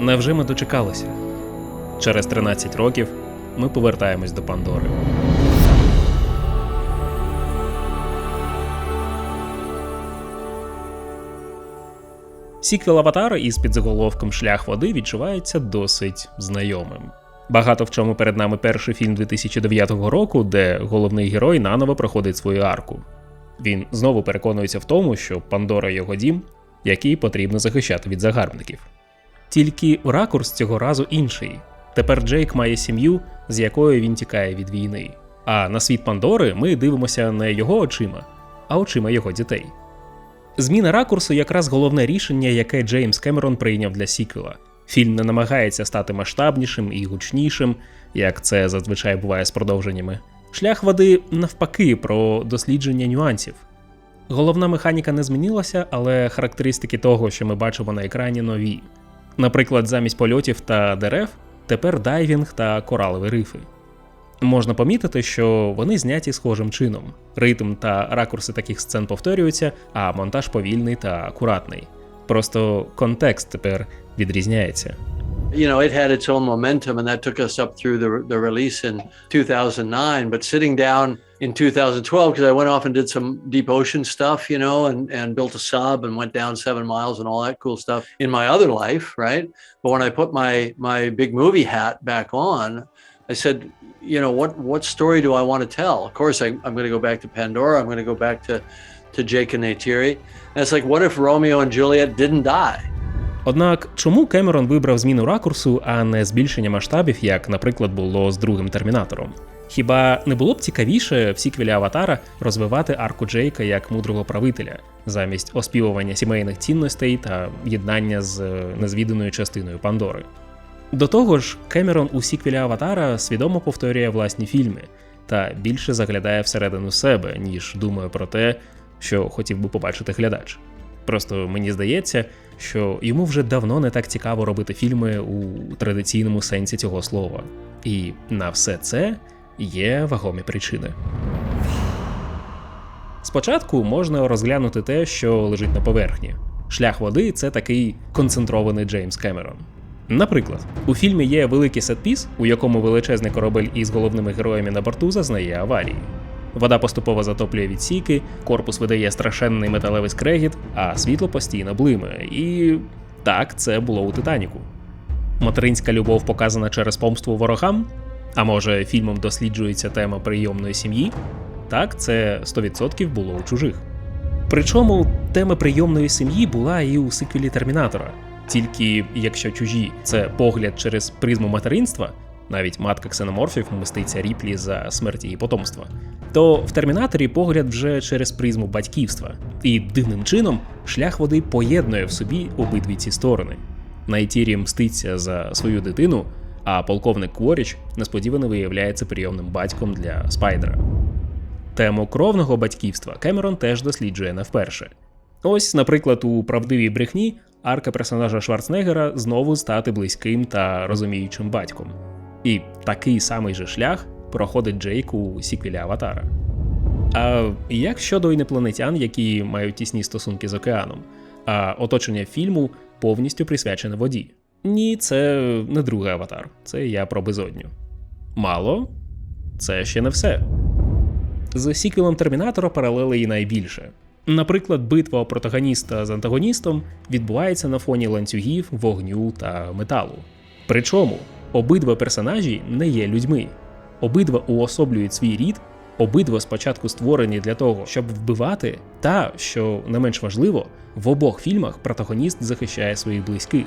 Невже ми дочекалися? Через 13 років ми повертаємось до Пандори. Сіквел Аватара із підзаголовком Шлях води відчувається досить знайомим. Багато в чому перед нами перший фільм 2009 року, де головний герой наново проходить свою арку. Він знову переконується в тому, що Пандора його дім, який потрібно захищати від загарбників. Тільки ракурс цього разу інший. Тепер Джейк має сім'ю, з якою він тікає від війни. А на світ Пандори ми дивимося не його очима, а очима його дітей. Зміна ракурсу якраз головне рішення, яке Джеймс Кемерон прийняв для сіквела. Фільм не намагається стати масштабнішим і гучнішим, як це зазвичай буває з продовженнями. Шлях води навпаки про дослідження нюансів. Головна механіка не змінилася, але характеристики того, що ми бачимо на екрані, нові. Наприклад, замість польотів та дерев тепер дайвінг та коралові рифи. Можна помітити, що вони зняті схожим чином. Ритм та ракурси таких сцен повторюються, а монтаж повільний та акуратний. Просто контекст тепер відрізняється. You know, it had its own momentum, and that took us up through the, the release in 2009. But sitting down in 2012, because I went off and did some deep ocean stuff, you know, and, and built a sub and went down seven miles and all that cool stuff in my other life, right? But when I put my my big movie hat back on, I said, you know, what what story do I want to tell? Of course, I, I'm going to go back to Pandora. I'm going to go back to to Jake and Neytiri. And it's like, what if Romeo and Juliet didn't die? Однак, чому Кемерон вибрав зміну ракурсу, а не збільшення масштабів, як, наприклад, було з другим термінатором? Хіба не було б цікавіше в сіквелі Аватара розвивати арку Джейка як мудрого правителя, замість оспівування сімейних цінностей та єднання з е, незвіданою частиною Пандори? До того ж, Кемерон у сіквелі Аватара свідомо повторює власні фільми та більше заглядає всередину себе, ніж думає про те, що хотів би побачити глядач. Просто мені здається, що йому вже давно не так цікаво робити фільми у традиційному сенсі цього слова. І на все це є вагомі причини. Спочатку можна розглянути те, що лежить на поверхні. Шлях води це такий концентрований Джеймс Кемерон. Наприклад, у фільмі є великий сетпіс, у якому величезний корабель із головними героями на борту зазнає аварії. Вода поступово затоплює відсіки, корпус видає страшенний металевий скрегіт, а світло постійно блимає. І так це було у Титаніку. Материнська любов показана через помству ворогам. А може, фільмом досліджується тема прийомної сім'ї? Так, це 100% було у чужих. Причому тема прийомної сім'ї була і у сиквелі Термінатора. Тільки якщо чужі це погляд через призму материнства, навіть матка ксеноморфів мститься Ріплі за смерть її потомства, то в Термінаторі погляд вже через призму батьківства. І дивним чином шлях води поєднує в собі обидві ці сторони. Найтірі мститься за свою дитину, а полковник Кворіч несподівано виявляється прийомним батьком для Спайдера. Тему кровного батьківства Кемерон теж досліджує не вперше. Ось, наприклад, у правдивій брехні арка персонажа Шварценеггера знову стати близьким та розуміючим батьком. І такий самий же шлях проходить Джейк у сіквелі Аватара. А як щодо інопланетян, які мають тісні стосунки з океаном, а оточення фільму повністю присвячене воді? Ні, це не другий аватар, це я про безодню. Мало, це ще не все. З сіквелом Термінатора паралелей найбільше. Наприклад, битва протагоніста з антагоністом відбувається на фоні ланцюгів, вогню та металу. Причому обидва персонажі не є людьми, обидва уособлюють свій рід, обидва спочатку створені для того, щоб вбивати, та, що не менш важливо, в обох фільмах протагоніст захищає своїх близьких,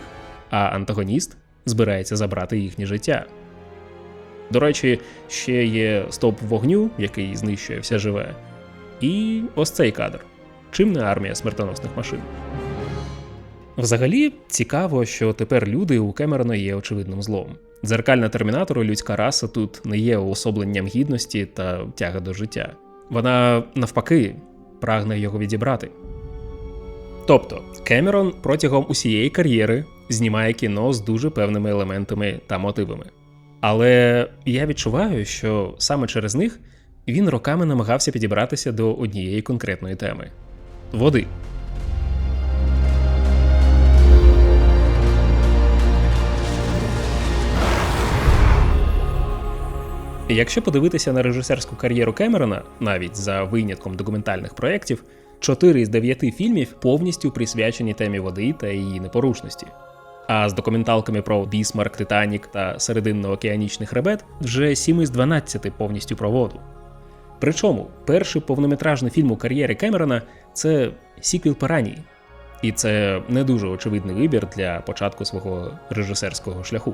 а антагоніст збирається забрати їхнє життя. До речі, ще є стоп вогню, який знищує все живе. І ось цей кадр. Чим не армія смертоносних машин? Взагалі цікаво, що тепер люди у Кемерона є очевидним злом. Дзеркальна термінатору людська раса тут не є уособленням гідності та тяги до життя. Вона навпаки прагне його відібрати. Тобто, Кемерон протягом усієї кар'єри знімає кіно з дуже певними елементами та мотивами. Але я відчуваю, що саме через них він роками намагався підібратися до однієї конкретної теми води. Якщо подивитися на режисерську кар'єру Кемерона, навіть за винятком документальних проєктів, 4 із 9 фільмів повністю присвячені темі води та її непорушності. А з документалками про Бісмарк, Титанік та серединно-океанічний хребет вже 7 із 12 повністю про воду. Причому перший повнометражний фільм у кар'єрі Кемерона це сіквел Пиранії. І це не дуже очевидний вибір для початку свого режисерського шляху.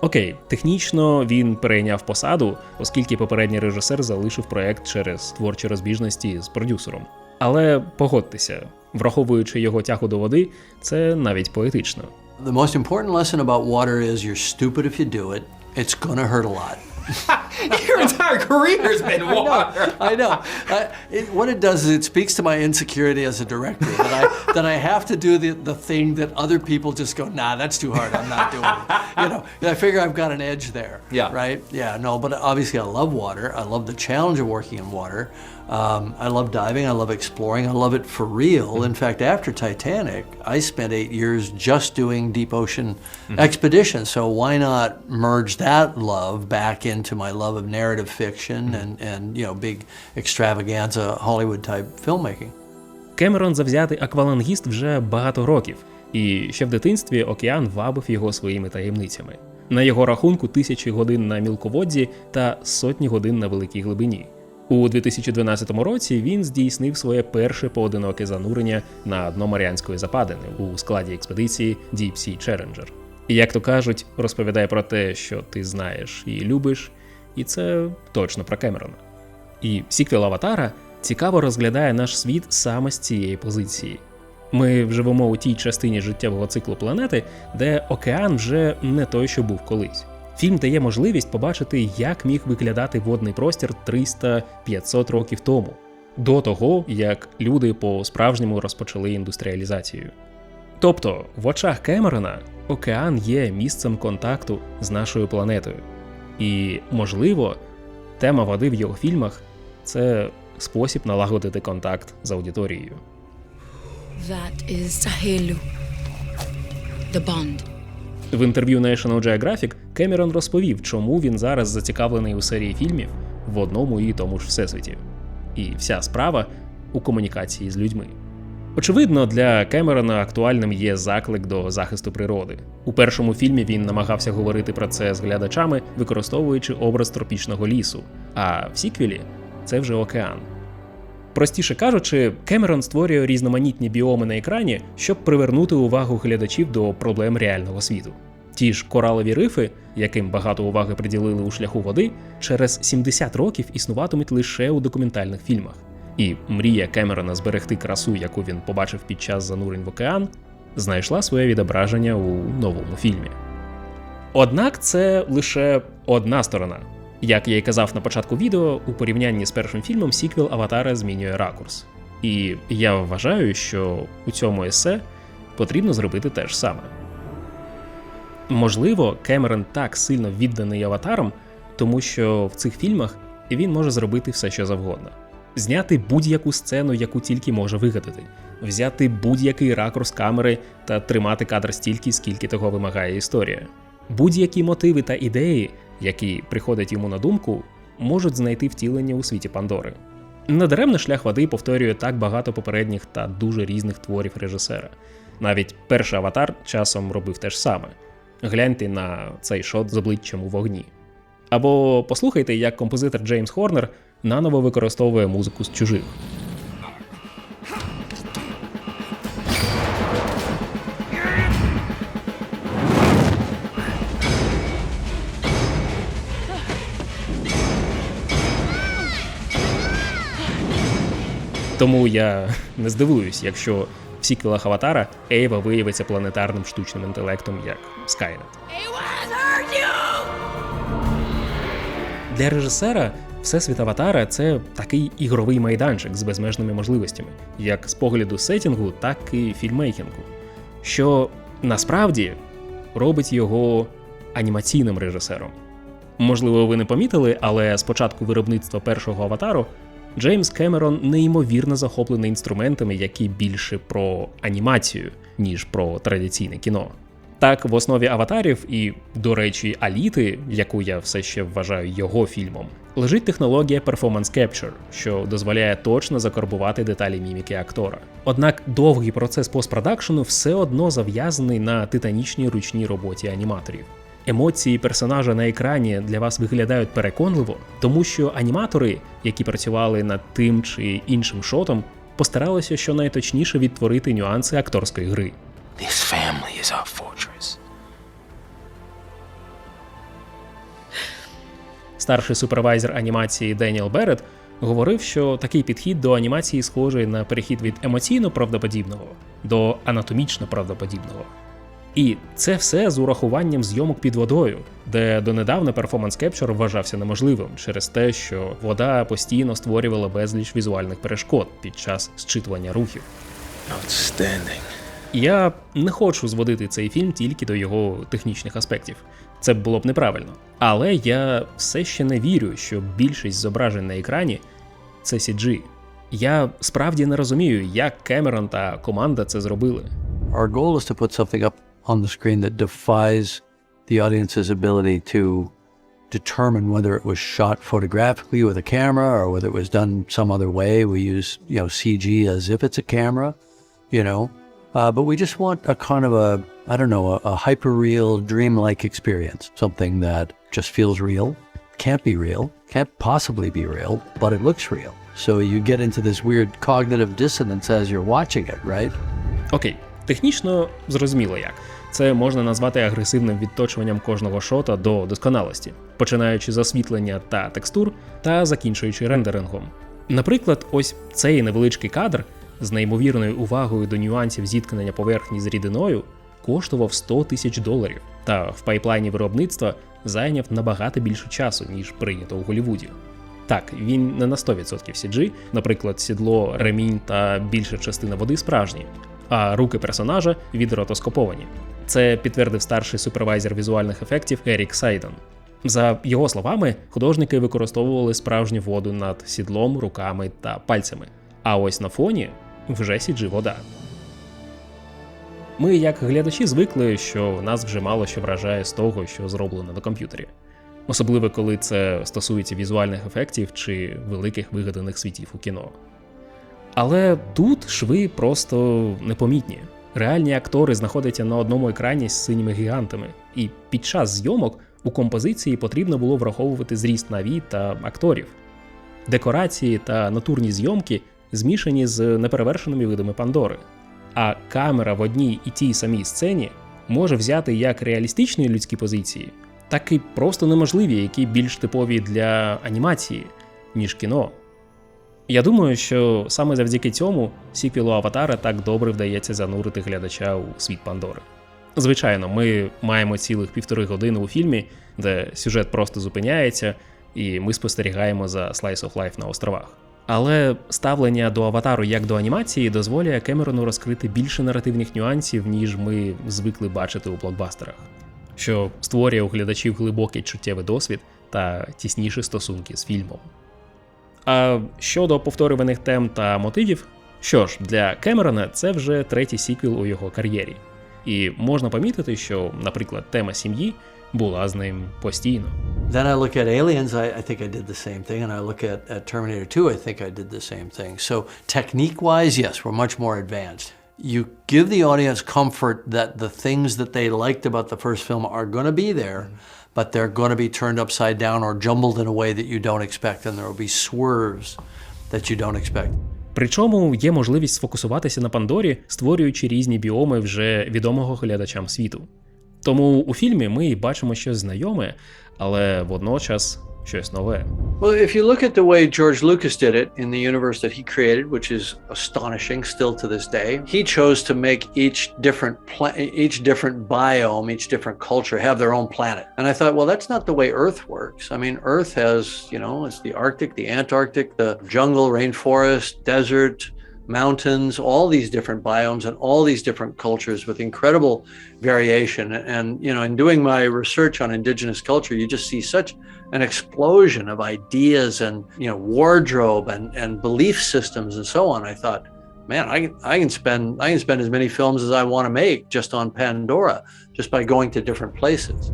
Окей, технічно він перейняв посаду, оскільки попередній режисер залишив проект через творчі розбіжності з продюсером. Але погодьтеся, враховуючи його тягу до води, це навіть поетично. The most important lesson about water is you're stupid if you do it. It's gonna hurt a lot. Your entire career has been water. I know. I, it, what it does is it speaks to my insecurity as a director that I that I have to do the, the thing that other people just go, nah, that's too hard. I'm not doing it. You know, and I figure I've got an edge there. Yeah. Right. Yeah. No, but obviously I love water. I love the challenge of working in water. Um, I love diving. I love exploring. I love it for real. In fact, after Titanic, I spent eight years just doing deep ocean mm-hmm. expeditions. So why not merge that love back into my love of narrative fiction mm-hmm. and, and you know big extravaganza Hollywood type filmmaking? Кемерон завзятий аквалангіст вже багато років, і ще в дитинстві океан вабив його своїми таємницями. На його рахунку тисячі годин на мілководді та сотні годин на великій глибині. У 2012 році він здійснив своє перше поодиноке занурення на дно Маріанської западини у складі експедиції Deep Sea Challenger. І як то кажуть, розповідає про те, що ти знаєш і любиш, і це точно про Кемерона. І сіквел Аватара цікаво розглядає наш світ саме з цієї позиції. Ми живемо у тій частині життєвого циклу планети, де океан вже не той, що був колись. Фільм дає можливість побачити, як міг виглядати водний простір 300-500 років тому, до того, як люди по-справжньому розпочали індустріалізацію. Тобто, в очах Кемерона океан є місцем контакту з нашою планетою. І, можливо, тема води в його фільмах це спосіб налагодити контакт з аудиторією. That is Sahelu. The bond. В інтерв'ю National Geographic Кемерон розповів, чому він зараз зацікавлений у серії фільмів в одному і тому ж всесвіті. І вся справа у комунікації з людьми. Очевидно, для Кемерона актуальним є заклик до захисту природи. У першому фільмі він намагався говорити про це з глядачами, використовуючи образ тропічного лісу, а в сіквелі це вже океан. Простіше кажучи, Кемерон створює різноманітні біоми на екрані, щоб привернути увагу глядачів до проблем реального світу. Ті ж коралові рифи, яким багато уваги приділили у шляху води, через 70 років існуватимуть лише у документальних фільмах. І мрія Кемерона зберегти красу, яку він побачив під час занурень в океан, знайшла своє відображення у новому фільмі. Однак це лише одна сторона. Як я й казав на початку відео, у порівнянні з першим фільмом сіквел Аватара змінює ракурс. І я вважаю, що у цьому есе потрібно зробити те ж саме. Можливо, Кемерон так сильно відданий аватарам, тому що в цих фільмах він може зробити все, що завгодно. Зняти будь-яку сцену, яку тільки може вигадати, взяти будь-який ракурс камери та тримати кадр стільки, скільки того вимагає історія. Будь-які мотиви та ідеї, які приходять йому на думку, можуть знайти втілення у світі Пандори. Надаремно шлях води повторює так багато попередніх та дуже різних творів режисера. Навіть перший аватар часом робив те ж саме. Гляньте на цей шот з обличчям у вогні. Або послухайте, як композитор Джеймс Хорнер наново використовує музику з чужих. Тому я не здивуюсь, якщо в сіквелах Аватара Ейва виявиться планетарним штучним інтелектом, як Skynet. Для режисера Всесвіт Аватара це такий ігровий майданчик з безмежними можливостями, як з погляду сетінгу, так і фільмейкінгу, що насправді робить його анімаційним режисером. Можливо, ви не помітили, але з початку виробництва першого аватару Джеймс Кемерон неймовірно захоплений інструментами, які більше про анімацію, ніж про традиційне кіно. Так, в основі аватарів і, до речі, Аліти, яку я все ще вважаю його фільмом, лежить технологія Performance Capture, що дозволяє точно закарбувати деталі міміки актора. Однак довгий процес постпродакшену все одно зав'язаний на титанічній ручній роботі аніматорів. Емоції персонажа на екрані для вас виглядають переконливо, тому що аніматори, які працювали над тим чи іншим шотом, постаралися щонайточніше відтворити нюанси акторської гри. This family is our fortress. Старший супервайзер анімації Деніел Берет говорив, що такий підхід до анімації схожий на перехід від емоційно правдоподібного до анатомічно правдоподібного. І це все з урахуванням зйомок під водою, де донедавна перформанс кепчер вважався неможливим через те, що вода постійно створювала безліч візуальних перешкод під час зчитування рухів. Outstanding. Я не хочу зводити цей фільм тільки до його технічних аспектів. Це було б неправильно. Але я все ще не вірю, що більшість зображень на екрані це CG. Я справді не розумію, як Кемерон та команда це зробили. Our goal is to put something up on the screen that defies the audience's ability to determine whether it was shot photographically with a camera or whether it was done some other way. We use, you know, CG as if it's a camera, you know. Uh, but we just want a kind of a, I don't know, a, a hyperreal, dreamlike experience, something that just feels real, can't be real, can't possibly be real, but it looks real. So you get into this weird cognitive dissonance as you're watching it, right? Okay, технічно зрозуміло як. Це можна назвати агресивним відточуванням кожного шота до досконалості, починаючи з освітлення та текстур та закінчуючи рендерингом. Наприклад, ось цей невеличкий кадр з неймовірною увагою до нюансів зіткнення поверхні з рідиною коштував 100 тисяч доларів, та в пайплайні виробництва зайняв набагато більше часу, ніж прийнято у Голлівуді. Так, він не на 100% CG, наприклад, сідло, ремінь та більша частина води справжні, а руки персонажа відротоскоповані. Це підтвердив старший супервайзер візуальних ефектів Ерік Сайден. За його словами, художники використовували справжню воду над сідлом, руками та пальцями. А ось на фоні вже CG вода. Ми, як глядачі, звикли, що нас вже мало що вражає з того, що зроблено на комп'ютері. Особливо коли це стосується візуальних ефектів чи великих вигаданих світів у кіно. Але тут шви просто непомітні. Реальні актори знаходяться на одному екрані з синіми гігантами, і під час зйомок у композиції потрібно було враховувати зріст наві та акторів. Декорації та натурні зйомки змішані з неперевершеними видами Пандори. А камера в одній і тій самій сцені може взяти як реалістичні людські позиції, так і просто неможливі, які більш типові для анімації, ніж кіно. Я думаю, що саме завдяки цьому сіквелу Аватара так добре вдається занурити глядача у світ Пандори. Звичайно, ми маємо цілих півтори години у фільмі, де сюжет просто зупиняється, і ми спостерігаємо за Slice of Life на островах. Але ставлення до аватару як до анімації дозволяє Кемерону розкрити більше наративних нюансів, ніж ми звикли бачити у блокбастерах, що створює у глядачів глибокий чуттєвий досвід та тісніші стосунки з фільмом. А щодо повторюваних тем та мотивів, що ж, для Кемерона це вже третій сіквел у його кар'єрі. І можна помітити, що, наприклад, тема сім'ї була з ним постійно. Then I look at Aliens, I, I think I did the same thing. And I look at, at Terminator 2, I think I did the same thing. So, technique wise, yes, we're much more advanced. You give the audience comfort that the things that they liked about the first film are going to be there, but they're going to be turned upside down or jumbled in a way that you don't expect. And there will be swerves that you don't expect. Причому є можливість сфокусуватися на Пандорі, створюючи різні біоми вже відомого глядачам світу. Тому у фільмі ми бачимо щось знайоме, але водночас щось нове. Well, if you look at the way George Lucas did it in the universe that he created, which is astonishing still to this day, he chose to make each different pla- each different biome, each different culture have their own planet. And I thought, well, that's not the way Earth works. I mean, Earth has, you know, it's the Arctic, the Antarctic, the jungle, rainforest, desert, mountains, all these different biomes and all these different cultures with incredible variation. And, you know, in doing my research on indigenous culture, you just see such an explosion of ideas and, you know, wardrobe and, and belief systems and so on. I thought, man, I I can spend I can spend as many films as I want to make just on Pandora, just by going to different places.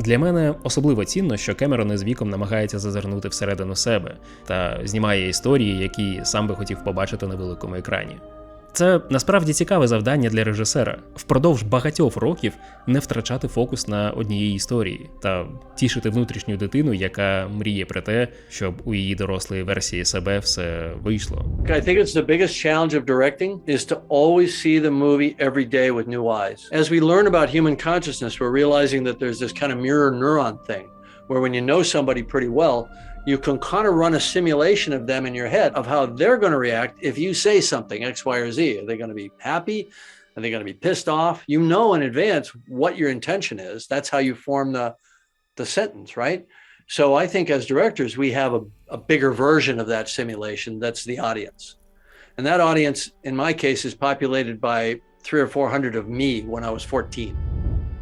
Для мене особливо цінно, що Кемерон із віком намагається зазирнути всередину себе та знімає історії, які сам би хотів побачити на великому екрані. Це насправді цікаве завдання для режисера впродовж багатьох років не втрачати фокус на однієї історії та тішити внутрішню дитину, яка мріє про те, щоб у її дорослої версії себе все вийшло. I think it's the biggest challenge of directing is to always see the movie every day with new eyes. As we learn about human consciousness, we're realizing that there's this kind of mirror neuron thing where when you know somebody pretty well, you can kind of run a simulation of them in your head of how they're going to react if you say something X, Y, or Z. Are they going to be happy? Are they going to be pissed off? You know in advance what your intention is. That's how you form the the sentence, right? So I think as directors, we have a, a bigger version of that simulation that's the audience. And that audience, in my case, is populated by three or four hundred of me when I was 14.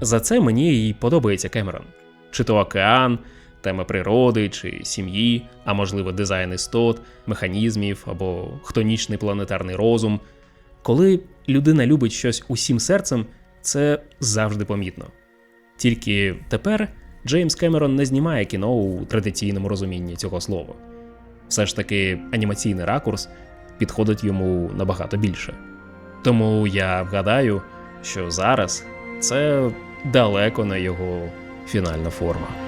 За це мені і подобається Кемерон. Чи то океан, тема природи, чи сім'ї, а можливо дизайн істот, механізмів або хтонічний планетарний розум. Коли людина любить щось усім серцем, це завжди помітно. Тільки тепер Джеймс Кемерон не знімає кіно у традиційному розумінні цього слова. Все ж таки, анімаційний ракурс підходить йому набагато більше. Тому я вгадаю, що зараз це далеко не його фінальна форма.